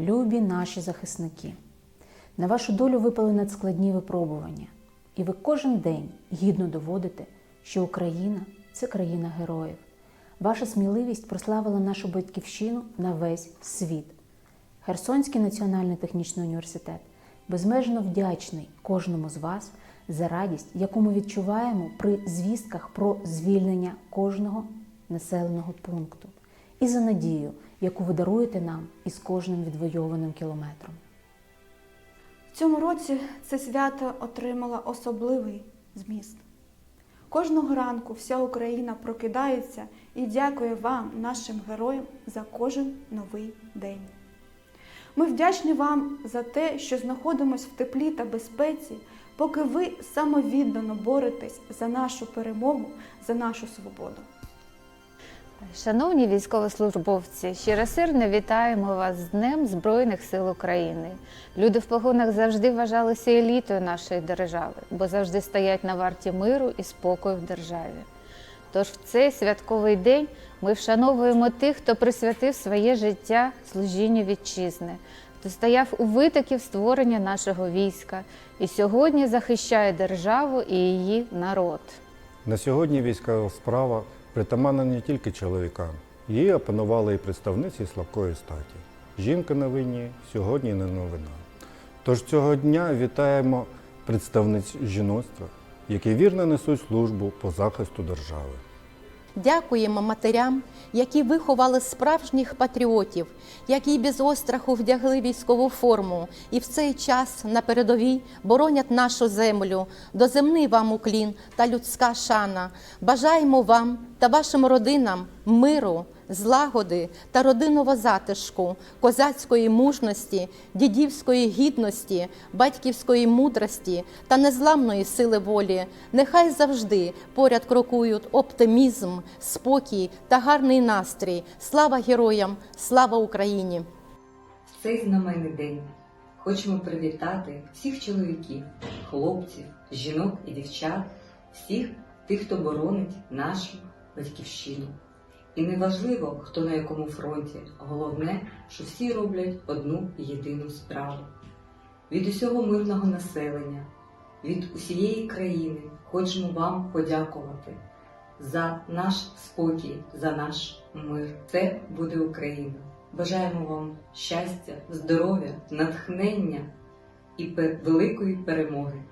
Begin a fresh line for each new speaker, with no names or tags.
Любі наші захисники, на вашу долю випали надскладні випробування, і ви кожен день гідно доводите, що Україна це країна героїв. Ваша сміливість прославила нашу батьківщину на весь світ. Херсонський національний технічний університет безмежно вдячний кожному з вас за радість, яку ми відчуваємо при звістках про звільнення кожного населеного пункту, і за надію, яку ви даруєте нам із кожним відвойованим кілометром.
В цьому році це свято отримало особливий зміст. Кожного ранку вся Україна прокидається і дякує вам, нашим героям, за кожен новий день. Ми вдячні вам за те, що знаходимося в теплі та безпеці, поки ви самовіддано боретесь за нашу перемогу, за нашу свободу.
Шановні військовослужбовці, щиросердно вітаємо вас з Днем Збройних сил України. Люди в погонах завжди вважалися елітою нашої держави, бо завжди стоять на варті миру і спокою в державі. Тож в цей святковий день ми вшановуємо тих, хто присвятив своє життя служінню вітчизни, хто стояв у витоків створення нашого війська і сьогодні захищає державу і її народ.
На сьогодні військова справа притаманна не тільки чоловікам. Її опанували і представниці слабкої статі. Жінка на війні сьогодні не новина. Тож цього дня вітаємо представниць жіноцтва, які вірно несуть службу по захисту держави.
Дякуємо матерям, які виховали справжніх патріотів, які без остраху вдягли військову форму і в цей час на передовій боронять нашу землю. Доземний вам уклін та людська шана. Бажаємо вам та вашим родинам миру, злагоди та родинного затишку, козацької мужності, дідівської гідності, батьківської мудрості та незламної сили волі. Нехай завжди поряд крокують оптимізм, спокій та гарний настрій. Слава героям! Слава Україні!
В цей знаменний день хочемо привітати всіх чоловіків, хлопців, жінок і дівчат, всіх тих, хто боронить нашу батьківщину. І неважливо, хто на якому фронті, головне, що всі роблять одну єдину справу. Від усього мирного населення, від усієї країни хочемо вам подякувати за наш спокій, за наш мир. Це буде Україна. Бажаємо вам щастя, здоров'я, натхнення і великої перемоги.